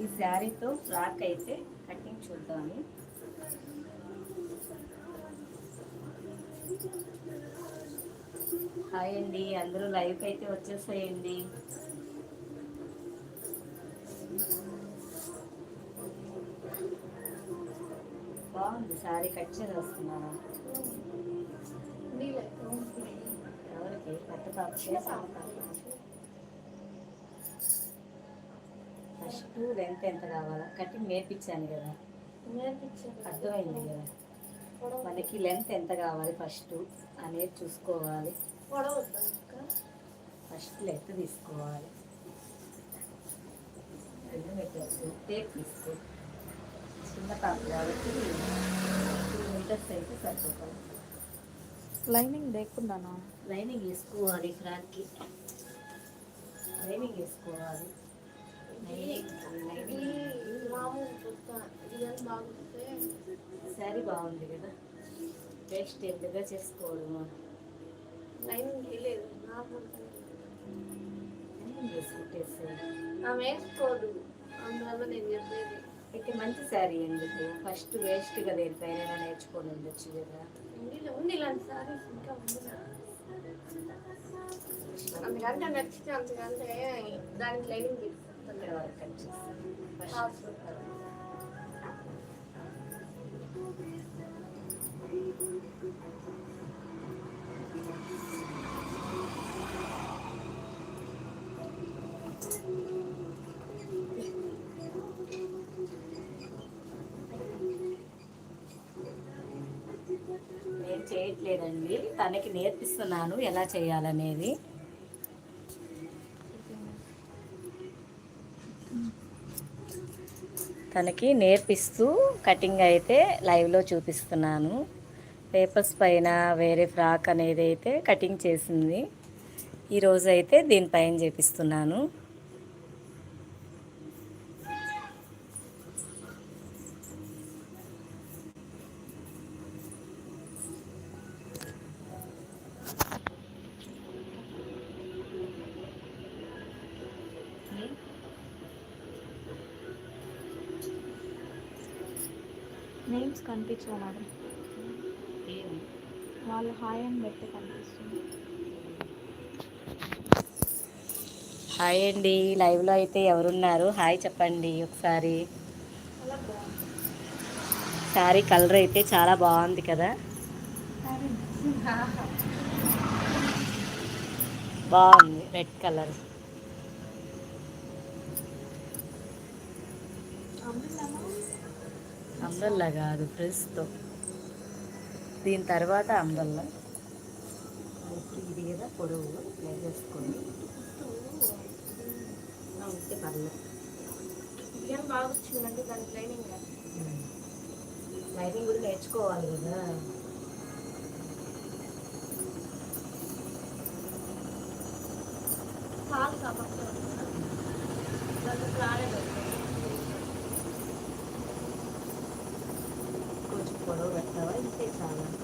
ఈ శారీతో ఫ్రాక్ అయితే కటింగ్ చూద్దాము. హాయ్ అండి అందరూ లైవ్ అయితే వచ్చేసేయండి. బాగుంది శారీ కట్ చేస్తున్నాను ఎవరికి? పెద్ద పాపకే చిన్న పాపకే ఫస్ట్ లెంత్ ఎంత కావాలా? కటింగ్ నేర్పించాను కదా. అర్థమైంది కదా. మనకి లెంత్ ఎంత కావాలి ఫస్ట్ అనేది చూసుకోవాలి. ఫస్ట్ లెంత్ తీసుకోవాలి. రెండు మీటర్స్ టేప్ తీసుకో. చిన్న పాప కాబట్టి టూ మీటర్స్ అయితే సరిపోతుంది. లైనింగ్ లేకుండానా? లైనింగ్ వేసుకోవాలి ఫ్రాక్కి. లైనింగ్ వేసుకోవాలి. సరే బాగుంది కదా. వేస్ట్ ఎంతగా చేసుకోవడము? అయితే మంచి శారీ ఎందుకు? ఫస్ట్ వేస్ట్గా దేనిపైన నేర్చుకొని ఉండొచ్చు కదా. ఉంది ఉంది ఇలాంటి సారీస్ ఇంకా అందుకంటే నచ్చితే అంతకంటే దానికి లైనింగ్ ఇక్కడ వరకు కట్ చేసి నేను చేయట్లేదండి. తనకి నేర్పిస్తున్నాను ఎలా చేయాలనేది. తనకి నేర్పిస్తూ కటింగ్ అయితే లైవ్లో చూపిస్తున్నాను. పేపర్స్ పైన వేరే ఫ్రాక్ అనేది అయితే కటింగ్ చేసింది. ఈరోజు అయితే దీనిపైన చేపిస్తున్నాను. నేమ్స్ కనిపించవు మేడం? వాళ్ళు హాయ్ అని పెట్టి కనిపిస్తుంది. హాయ్ అండి లైవ్లో అయితే ఎవరున్నారు? హాయ్ చెప్పండి ఒకసారి. శారీ కలర్ అయితే చాలా బాగుంది కదా. బాగుంది రెడ్ కలర్. అంబల్లా కాదు ప్రెస్తో దీని తర్వాత అంబల్లా. ఇది కదా పొడవు వేసేసుకొని ఉంటే పర్లేదు డిజైన్ బాగా వచ్చిందంటే దానికి లైనింగ్. లైటింగ్ కూడా నేర్చుకోవాలి కదా. పాలు కాబట్టి. sana.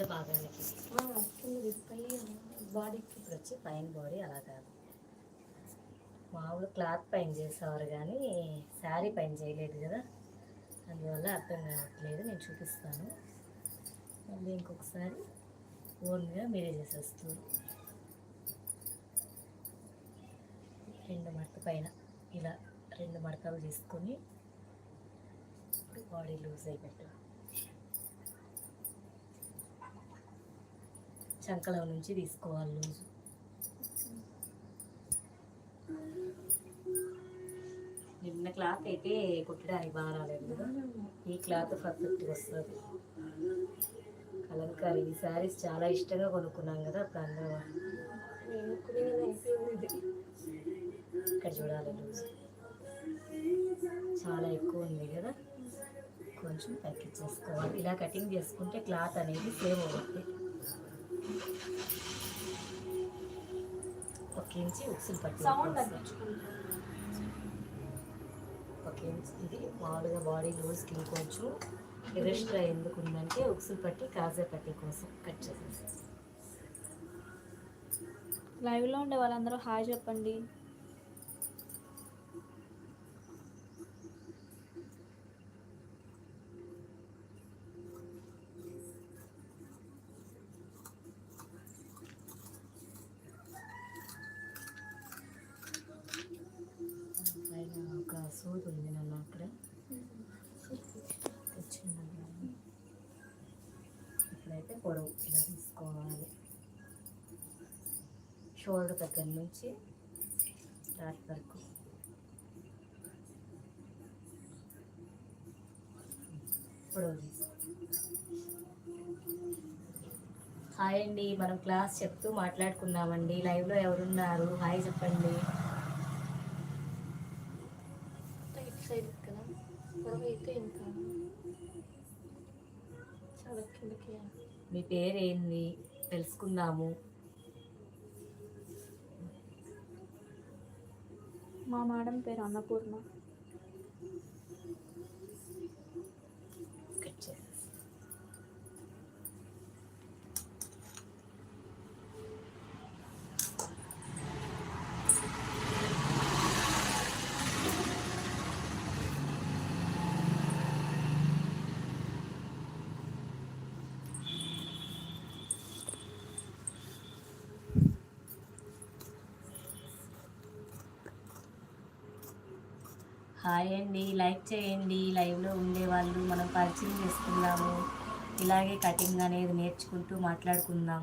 కింద భాగానికి కింద పై బాడీకి ఇప్పుడు వచ్చి పైన బాడీ అలా కాదు. మామూలు క్లాత్ పైన చేసేవారు కానీ శారీ పైన చేయలేదు కదా. అందువల్ల అర్థం కావట్లేదు. నేను చూపిస్తాను. మళ్ళీ ఇంకొకసారి ఓన్గా మీరే చేసేస్తారు. రెండు మడత పైన ఇలా రెండు మడతలు తీసుకొని ఇప్పుడు బాడీ లూజ్ అయిపెట్టాను సంకలం నుంచి తీసుకోవాలి లూజు నిన్న క్లాత్ అయితే కుట్టడానికి బాగా రాలేదు కదా. ఈ క్లాత్ పర్ఫెక్ట్ వస్తుంది. కలంకారీ ఈ శారీస్ చాలా ఇష్టంగా కొనుక్కున్నాం కదా అప్పుడు ఇక్కడ చూడాలి లూజ్ చాలా ఎక్కువ ఉంది కదా. కొంచెం తగ్గించేసుకోవాలి ఇలా కటింగ్ చేసుకుంటే క్లాత్ అనేది సేవ్ అవుతుంది. ఒక ఇంచి ఉక్సులు పట్టి సౌండ్ ఒక ఇంచ్ ఇది మామూలుగా బాడీ లూజ్కి ఇంకొంచెం ఎక్స్ట్రా ఎందుకు ఉందంటే ఉక్సులు పట్టి కాజా పట్టి కోసం కట్ చేసేసి లైవ్లో ఉండే వాళ్ళందరూ హాయ్ చెప్పండి పైన ఒక సూది ఉంది నన్ను అక్కడ తెచ్చింది ఇప్పుడైతే పొడవు ఇలా తీసుకోవాలి షోల్డర్ దగ్గర నుంచి డాట్ వరకు. పొడవు హాయ్ అండి మనం క్లాస్ చెప్తూ మాట్లాడుకున్నామండి లైవ్లో ఎవరున్నారు? హాయ్ చెప్పండి. సైడ్ కదా పొడవు అయితే ఇంకా చాలా కిందకి. మీ పేరేంది? తెలుసుకుందాము. మా మేడం పేరు అన్నపూర్ణ. హాయ్ అండి. లైక్ చేయండి. లైవ్లో ఉండేవాళ్ళు మనం పరిచయం చేసుకుందాము. ఇలాగే కటింగ్ అనేది నేర్చుకుంటూ మాట్లాడుకుందాం.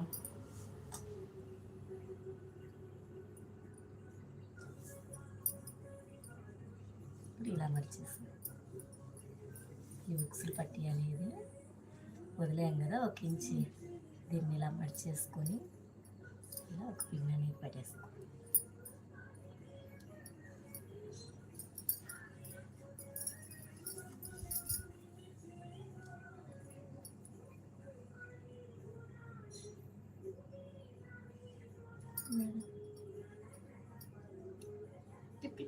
ఇప్పుడు ఇలా మర్చేసి ఈ ఉక్సులు పట్టి అనేది వదిలేం కదా ఒక ఇంచి దీన్ని ఇలా మర్చేసుకొని ఇలా ఒక పిన్ అనేది పట్టేసుకోండి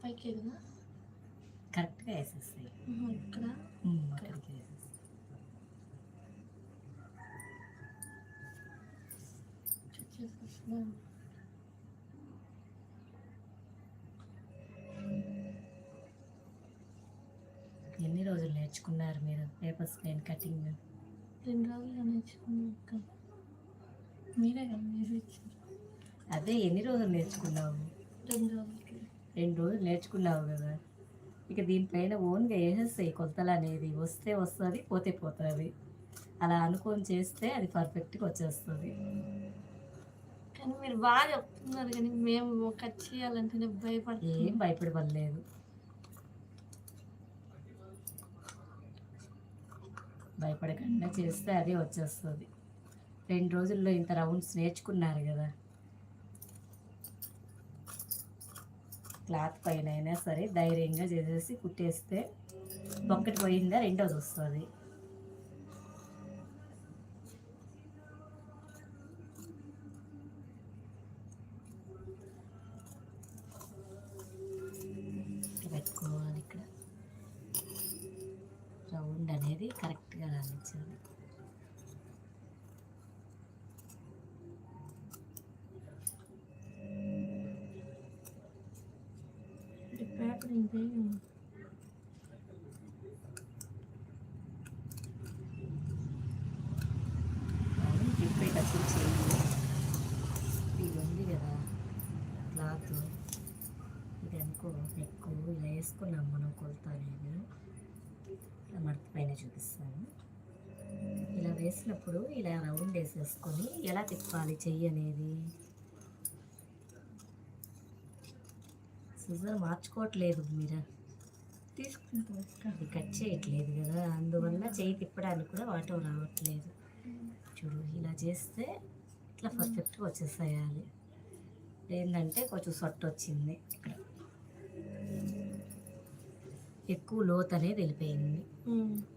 పైకి కదా కరెక్ట్గా వేసేస్తాయి ఇక్కడ? అక్కడికి వేసేస్తాయి ఎన్ని రోజులు నేర్చుకున్నారు మీరు పేపర్ స్క్రీన్ కటింగ్? రెండు రోజులు నేర్చుకున్నాం అక్క. మీరే అదే ఎన్ని రోజులు నేర్చుకున్నావు? రెండు రోజులు నేర్చుకున్నావు కదా. ఇక దీనిపైన ఓన్గా వేసేస్తాయి కొలతలు అనేది వస్తే వస్తుంది పోతే పోతుంది. అలా అనుకొని చేస్తే అది పర్ఫెక్ట్గా వచ్చేస్తుంది. కానీ మీరు బాగా చెప్తున్నారు కానీ మేము కట్ చేయాలంటేనే ఏం భయపడుతున్నాం భయపడవలేదు భయపడకుండా చేస్తే అదే వచ్చేస్తుంది. రెండు రోజుల్లో ఇంత రౌండ్స్ నేర్చుకున్నారు కదా. క్లాత్ పైన అయినా సరే ధైర్యంగా చేసేసి కుట్టేస్తే ఒక్కటి పోయిందా రెండోది వస్తుంది. పెట్టుకోవాలి ఇక్కడ. రౌండ్ అనేది కరెక్ట్గా రాణించాలి ఇది పేపర్ ఇదే రౌండ్ తిప్పేటప్పుడు చేయి ఇది ఉంది కదా క్లాత్ ఇది అనుకో ఎక్కువ ఇలా వేసుకున్నాం మనం కొలత అనేది ఇలా మడత పైన చూపిస్తాను ఇలా వేసినప్పుడు ఇలా రౌండ్ వేసేసుకొని ఎలా తిప్పాలి చెయ్యి అనేది సిజర్ మార్చుకోవట్లేదు మీరు తీసుకుంటాం. అది కట్ చేయట్లేదు కదా. అందువల్ల చెయ్యి తిప్పడానికి కూడా వాటం రావట్లేదు. చూడు ఇలా చేస్తే ఇట్లా పర్ఫెక్ట్గా వచ్చేసేయాలి. ఏంటంటే కొంచెం సొట్ట వచ్చింది ఇక్కడ. ఎక్కువ లోత్ అనేది వెళ్ళిపోయింది.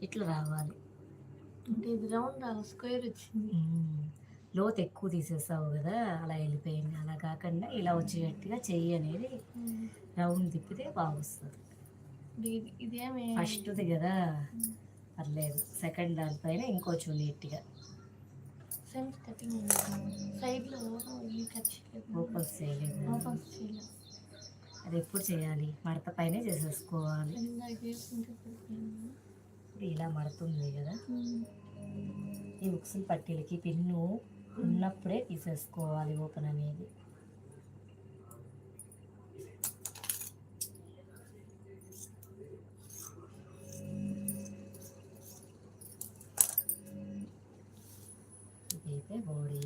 ఇట్లా రావాలి. అంటే ఇది రౌండ్ స్క్వేర్ వచ్చింది. లోత్ ఎక్కువ తీసేసావు కదా అలా వెళ్ళిపోయింది. అలా కాకుండా ఇలా వచ్చేటట్టుగా చెయ్యి అనేది రౌండ్ తిప్పితే బాగొస్తుంది. ఇది- ఇదేమి? ఫస్ట్ది కదా. పర్లేదు. సెకండ్ దానిపైన ఇంకొంచెం నీట్గా. సెన్స్ కటింగ్ సైడ్లో ఇవి కట్ ఓపెన్స్ చేయలేదు ఓపెన్ చేయలేదు అది ఎప్పుడు చేయాలి? మడత పైనే చేసేసుకోవాలి. ఇప్పుడు ఇలా మడుతుంది కదా. ఈ ఉక్సులు పట్టీలకి పిన్ను ఉన్నప్పుడే తీసేసుకోవాలి ఓపెన్ అనేది. ఇదైతే బాడీ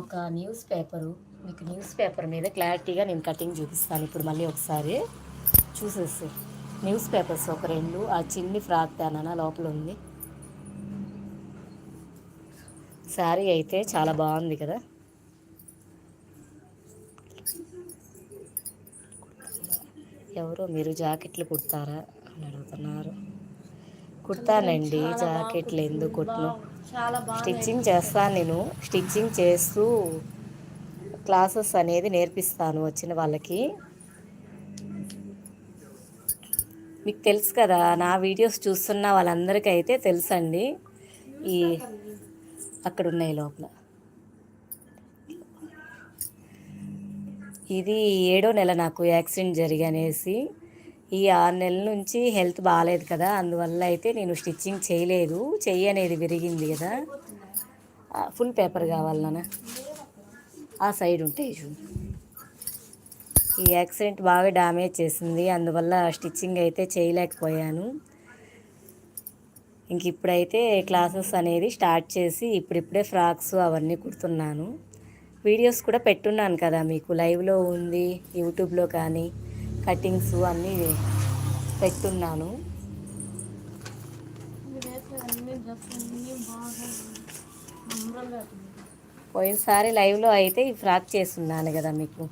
ఒక న్యూస్ పేపరు మీకు న్యూస్ పేపర్ మీద క్లారిటీగా నేను కటింగ్ చూపిస్తాను. ఇప్పుడు మళ్ళీ ఒకసారి చూసేసి. న్యూస్ పేపర్స్ ఒక రెండు ఆ చిన్ని ఫ్రాక్ తేనా లోపల ఉంది. శారీ అయితే చాలా బాగుంది కదా. ఎవరో మీరు జాకెట్లు కుడతారా అని అడుగుతున్నారు. కుడతానండి జాకెట్లు ఎందుకు కుట్టను? స్టిచ్చింగ్ చేస్తాను నేను. స్టిచ్చింగ్ చేస్తూ క్లాసెస్ అనేది నేర్పిస్తాను వచ్చిన వాళ్ళకి. మీకు తెలుసు కదా నా వీడియోస్ చూస్తున్న వాళ్ళందరికీ అయితే తెలుసండి. ఈ అక్కడ ఉన్నాయి లోపల. ఇది ఏడో నెల నాకు యాక్సిడెంట్ జరిగి అనేసి ఈ ఆరు నెలల నుంచి హెల్త్ బాగాలేదు కదా అందువల్ల అయితే నేను స్టిచ్చింగ్ చేయలేదు. చెయ్యి అనేది విరిగింది కదా. ఫుల్ పేపర్ కావాలి నాన్న. ఆ సైడ్ ఉంటే చూడు. ఈ యాక్సిడెంట్ బాగా డ్యామేజ్ చేసింది అందువల్ల స్టిచ్చింగ్ అయితే చేయలేకపోయాను. ఇంక ఇప్పుడైతే క్లాసెస్ అనేది స్టార్ట్ చేసి ఇప్పుడిప్పుడే ఫ్రాక్స్ అవన్నీ కుడుతున్నాను. వీడియోస్ కూడా పెట్టున్నాను కదా మీకు. లైవ్లో ఉంది యూట్యూబ్లో కానీ కటింగ్స్ అన్నీ పెట్టున్నాను. పోయినసారి లైవ్లో అయితే ఈ ఫ్రాక్ చేస్తున్నాను కదా మీకు.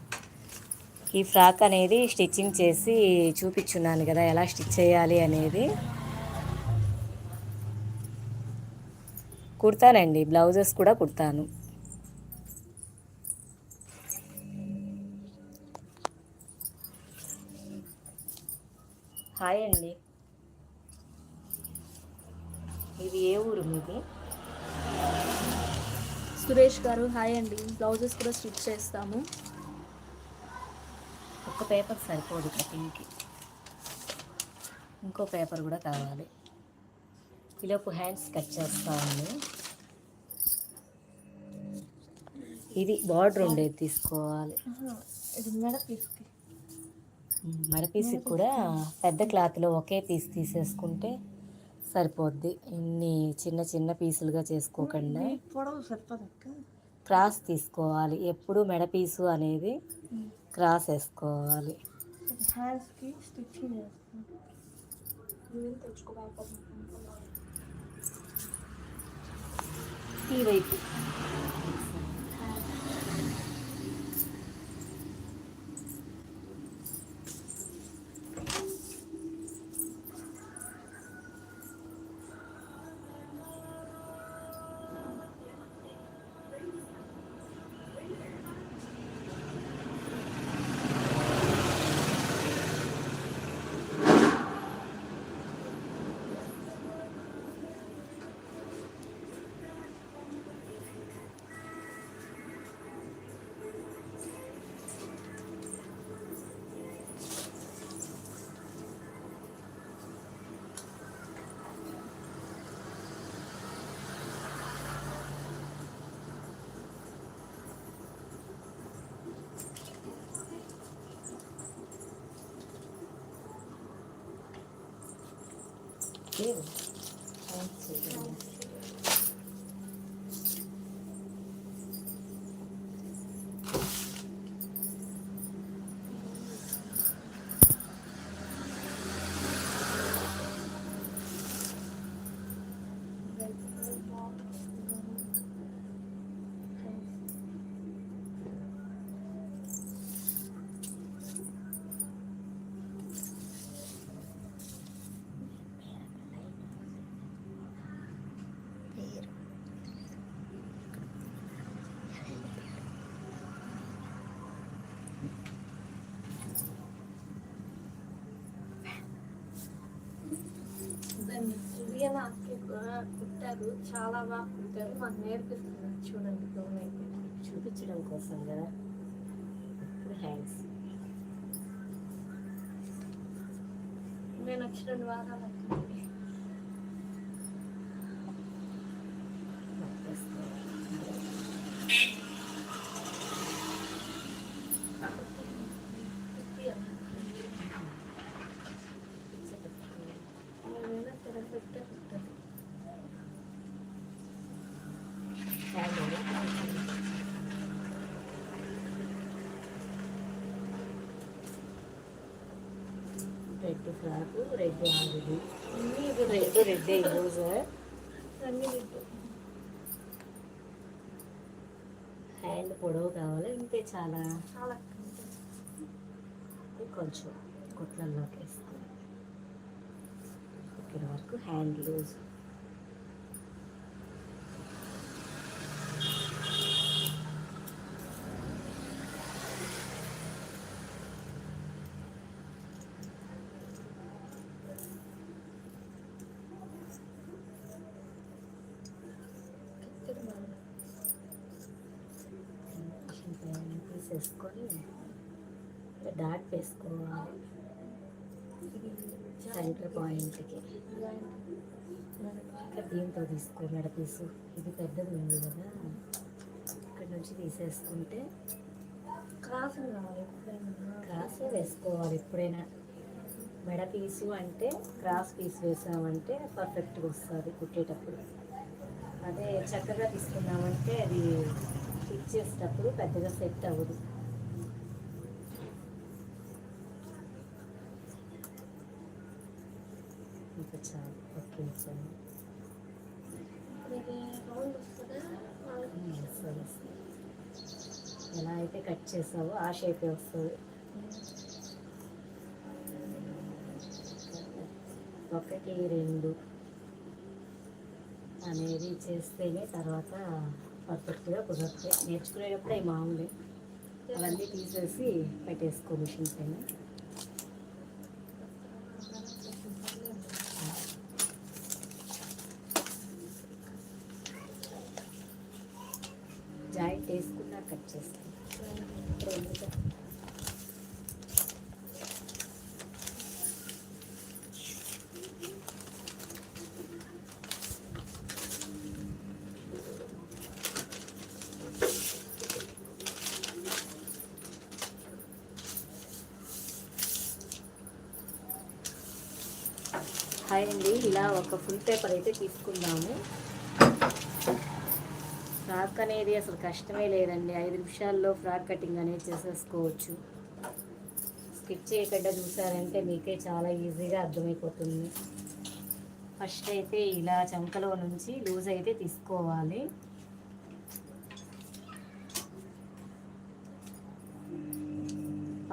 ఈ ఫ్రాక్ అనేది స్టిచ్చింగ్ చేసి చూపించున్నాను కదా ఎలా స్టిచ్ చేయాలి అనేది. కుడతానండి బ్లౌజెస్ కూడా కుడతాను. హాయ్ అండి ఇది ఏ ఊరు మీది? సురేష్ గారు హాయ్ అండి బ్లౌజెస్ కూడా స్టిచ్ చేస్తాము. ఒక్క పేపర్ సరిపోదు కటింగ్కి ఇంకో పేపర్ కూడా కావాలి. ఈలోపు హ్యాండ్స్ కట్ చేస్తాను ఇది బార్డర్ ఉండేది తీసుకోవాలి. ఇది మెడ పీస్కి మడపీసి కూడా పెద్ద క్లాత్లో ఒకే పీస్ తీసేసుకుంటే సరిపోద్ది. ఇన్ని చిన్న చిన్న పీసులుగా చేసుకోకుండా క్రాస్ తీసుకోవాలి. ఎప్పుడు మెడ పీసు అనేది క్రాస్ వేసుకోవాలి. ఈ వైపు. లేవు. థాంక్స్ చెప్పండి. దాన్ని కుట్టారు చాలా బాగా కుట్టారు మాకు నేర్పిస్తున్నారు. చూడండి గవర్నమెంట్ చూపించడం కోసం కదా? ఇప్పుడు హ్యాండ్స్. నేను వచ్చి రెండు వారాలు అవుతుంది. నేనైనా తిరగబెట్టే కుట్టాను రెడ్ ఫ్రాక్ రెడ్ ఆడిది అన్నీ రెడ్ రెడ్ ఈరోజు అన్నీ పెట్టు హ్యాండ్ పొడవు కావాలి ఇంతే చాలా. చాలా. కొంచెం కుట్లల్లోకి వేస్తాను ఇక్కడ వరకు హ్యాండ్ లూజ్ తీసేసుకొని డాట్ వేసుకోవాలి. సెంటర్ పాయింట్కి ఇక్కడ దీంతో తీసుకో మెడ పీసు. ఇది పెద్దది ఉంది కదా. ఇక్కడ నుంచి తీసేసుకుంటే క్రాస్ క్రాస్ వేసుకోవాలి ఎప్పుడైనా. మెడ పీసు అంటే క్రాస్ పీస్ వేసామంటే పర్ఫెక్ట్గా వస్తుంది కుట్టేటప్పుడు. అదే చక్కగా తీసుకున్నామంటే అది ఫిట్ చేసేటప్పుడు పెద్దగా సెట్ అవ్వదు. ఇంకా చాలు ఓకే చాలు సరే ఎలా అయితే కట్ చేసావో ఆ షేపే వస్తుంది. ఒకటి రెండు అనేది చేస్తేనే తర్వాత పర్ఫెక్ట్గా కూడా నేర్చుకునేటప్పుడు నేర్చుకునేటప్పుడే మామూలే. అవన్నీ తీసేసి పెట్టేసుకో మిషన్ పైన. హాయ్ అండి ఇలా ఒక ఫుల్ పేపర్ అయితే తీసుకుందాము. ఫ్రాక్ అనేది అసలు కష్టమే లేదండి. ఐదు నిమిషాల్లో ఫ్రాక్ కటింగ్ అనేది చేసేసుకోవచ్చు. స్కిప్ చేయకుండా చూసారంటే మీకే చాలా ఈజీగా అర్థమైపోతుంది. ఫస్ట్ అయితే ఇలా చంకలో నుంచి లూజ్ అయితే తీసుకోవాలి.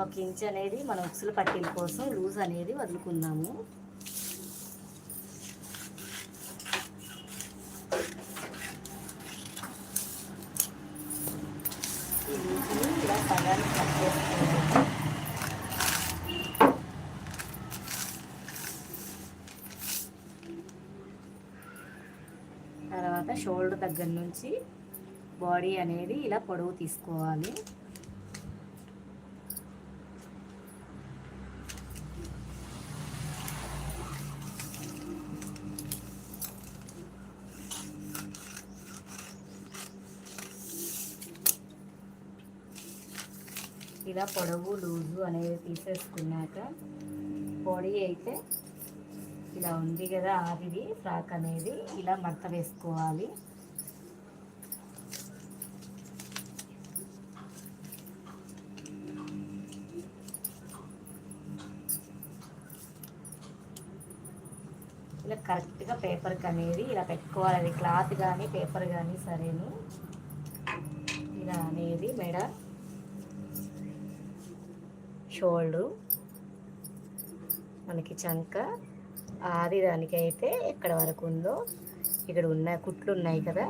ఒక ఇంచ్ అనేది మన ఉక్సుల పట్టిల కోసం లూజ్ అనేది వదులుకుందాము. నుంచి బాడీ అనేది ఇలా పొడవు తీసుకోవాలి. ఇలా పొడవు లూజు అనేది తీసేసుకున్నాక బాడీ అయితే ఇలా ఉంది కదా ఆదిది ఫ్రాక్ అనేది ఇలా మడత వేసుకోవాలి ఇలా కరెక్ట్గా పేపర్కి అనేది ఇలా పెట్టుకోవాలి అది క్లాత్ కానీ పేపర్ కానీ సరేను. ఇలా అనేది మెడ షోల్డరు మనకి చంక ఆది దానికైతే ఎక్కడ వరకు ఉందో ఇక్కడ ఉన్న కుట్లు ఉన్నాయి కదా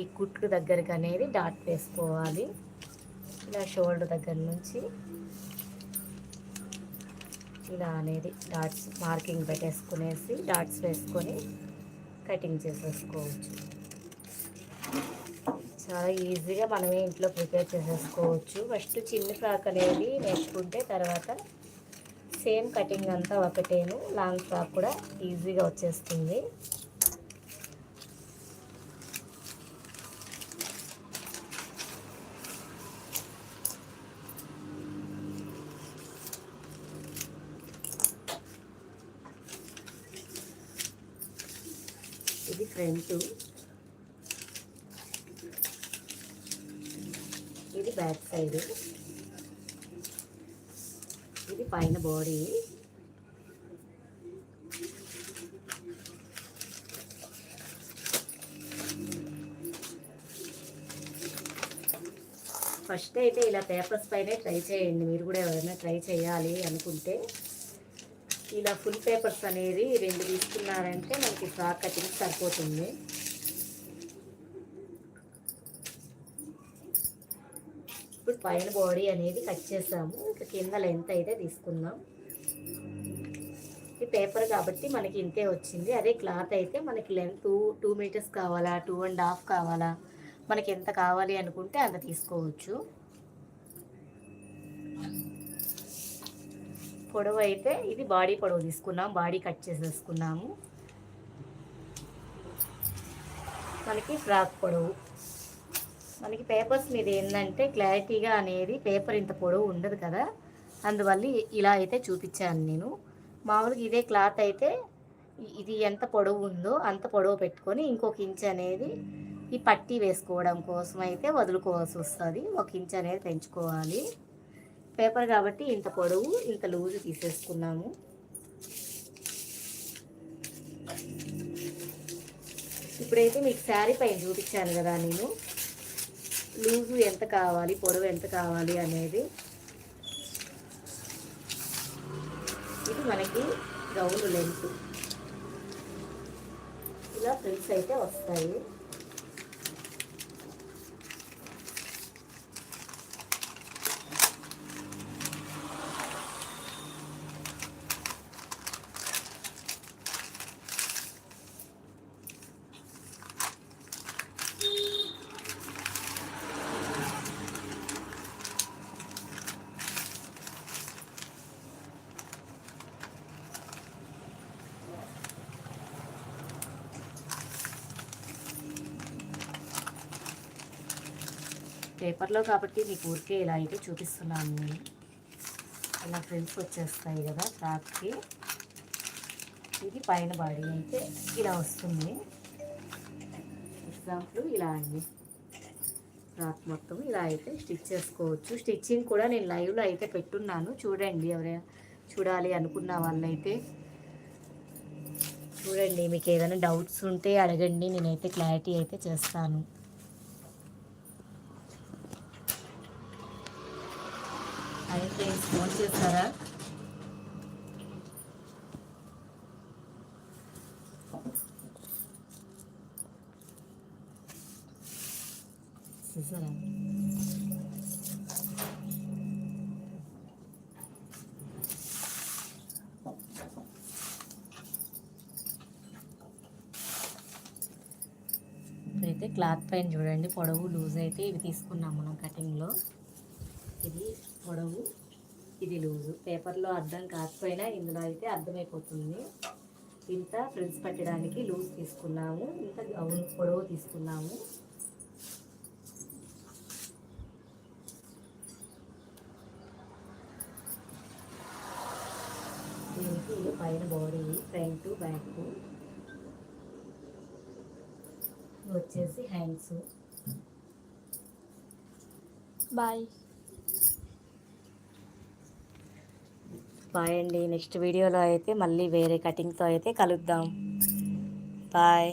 ఈ కుట్లు దగ్గరికి అనేది డాట్ వేసుకోవాలి. ఇలా షోల్డర్ దగ్గర నుంచి ఇలా అనేది డాట్స్ మార్కింగ్ పెట్టేసుకునేసి డాట్స్ వేసుకొని కటింగ్ చేసేసుకోవచ్చు. చాలా ఈజీగా మనమే ఇంట్లో ప్రిపేర్ చేసేసుకోవచ్చు. ఫస్ట్ చిన్న ఫ్రాక్ అనేది నేర్చుకుంటే తర్వాత సేమ్ కటింగ్ అంతా ఒకటేను. లాంగ్ ఫ్రాక్ కూడా ఈజీగా వచ్చేస్తుంది. ఇది ఫ్రంట్. ఇది బ్యాక్ సైడ్. ఇది పైన బాడీ. ఫస్ట్ అయితే ఇలా పేపర్స్ పైనే ట్రై చేయండి. మీరు కూడా ఎవరైనా ట్రై చేయాలి అనుకుంటే. ఇలా ఫుల్ పేపర్స్ అనేది రెండు తీసుకున్నారంటే మనకి ఫ్రాక్ కటింగ్ సరిపోతుంది. ఇప్పుడు పైన బాడీ అనేది కట్ చేసాము. ఇంకా కింద లెంత్ అయితే తీసుకుందాం. ఈ పేపర్ కాబట్టి మనకి ఇంతే వచ్చింది. అదే క్లాత్ అయితే మనకి లెంత్ టూ మీటర్స్ కావాలా? టూ అండ్ హాఫ్ కావాలా? మనకి ఎంత కావాలి అనుకుంటే అంత తీసుకోవచ్చు. పొడవు అయితే ఇది బాడీ పొడవు తీసుకున్నాం బాడీ కట్ చేసేసుకున్నాము. మనకి ఫ్రాక్ పొడవు. మనకి పేపర్స్ మీద ఏంటంటే క్లారిటీగా అనేది పేపర్ ఇంత పొడవు ఉండదు కదా. అందువల్ల ఇలా అయితే చూపించాను నేను. మామూలుగా ఇదే క్లాత్ అయితే ఇది ఎంత పొడవు ఉందో అంత పొడవు పెట్టుకొని ఇంకొక ఇంచ్ అనేది ఈ పట్టీ వేసుకోవడం కోసం అయితే వదులుకోవాల్సి వస్తుంది. ఒక ఇంచ్ అనేది పెంచుకోవాలి. పేపర్ కాబట్టి ఇంత పొడవు ఇంత లూజు తీసేసుకున్నాము. ఇప్పుడైతే మీకు శారీ పైన చూపించాను కదా నేను. లూజు ఎంత కావాలి పొడవు ఎంత కావాలి అనేది. ఇది మనకి గౌన్ లెంత్. ఇలా ఫ్రిల్స్ అయితే వస్తాయి. పేపర్లో కాబట్టి మీకు ఊరికే ఇలా అయితే చూపిస్తున్నాను నేను. ఇలా ఫ్రిల్స్ వచ్చేస్తాయి కదా ఫ్రాక్కి ఇది పైన బాడీ అయితే ఇలా వస్తుంది. ఎగ్జాంపుల్ ఇలా అండి. ఫ్రాక్ మొత్తం ఇలా అయితే స్టిచ్ చేసుకోవచ్చు. స్టిచ్చింగ్ కూడా నేను లైవ్లో అయితే పెట్టున్నాను. చూడండి ఎవరైనా చూడాలి అనుకున్న వాళ్ళైతే. చూడండి మీకు ఏదైనా డౌట్స్ ఉంటే అడగండి. నేనైతే క్లారిటీ అయితే చేస్తాను అయితే ఫోన్ చేస్తారా చూసారా ఇప్పుడైతే క్లాత్ పైన చూడండి పొడవు లూజ్ అయితే ఇవి తీసుకున్నాం మనం కటింగ్లో. ఇది పొడవు ఇది లూజు. పేపర్లో అర్థం కాకపోయినా ఇందులో అయితే అర్థమైపోతుంది. ఇంత ఫ్రిల్స్ పెట్టడానికి లూజ్ తీసుకున్నాము. ఇంత గౌన్ పొడవు తీసుకున్నాము. దీనికి పైన బాడీ ఫ్రంట్ బ్యాక్. వచ్చేసి హ్యాండ్స్. బాయ్. బాయ్ అండి. నెక్స్ట్ వీడియోలో అయితే మళ్ళీ వేరే కటింగ్తో అయితే కలుద్దాం. బాయ్.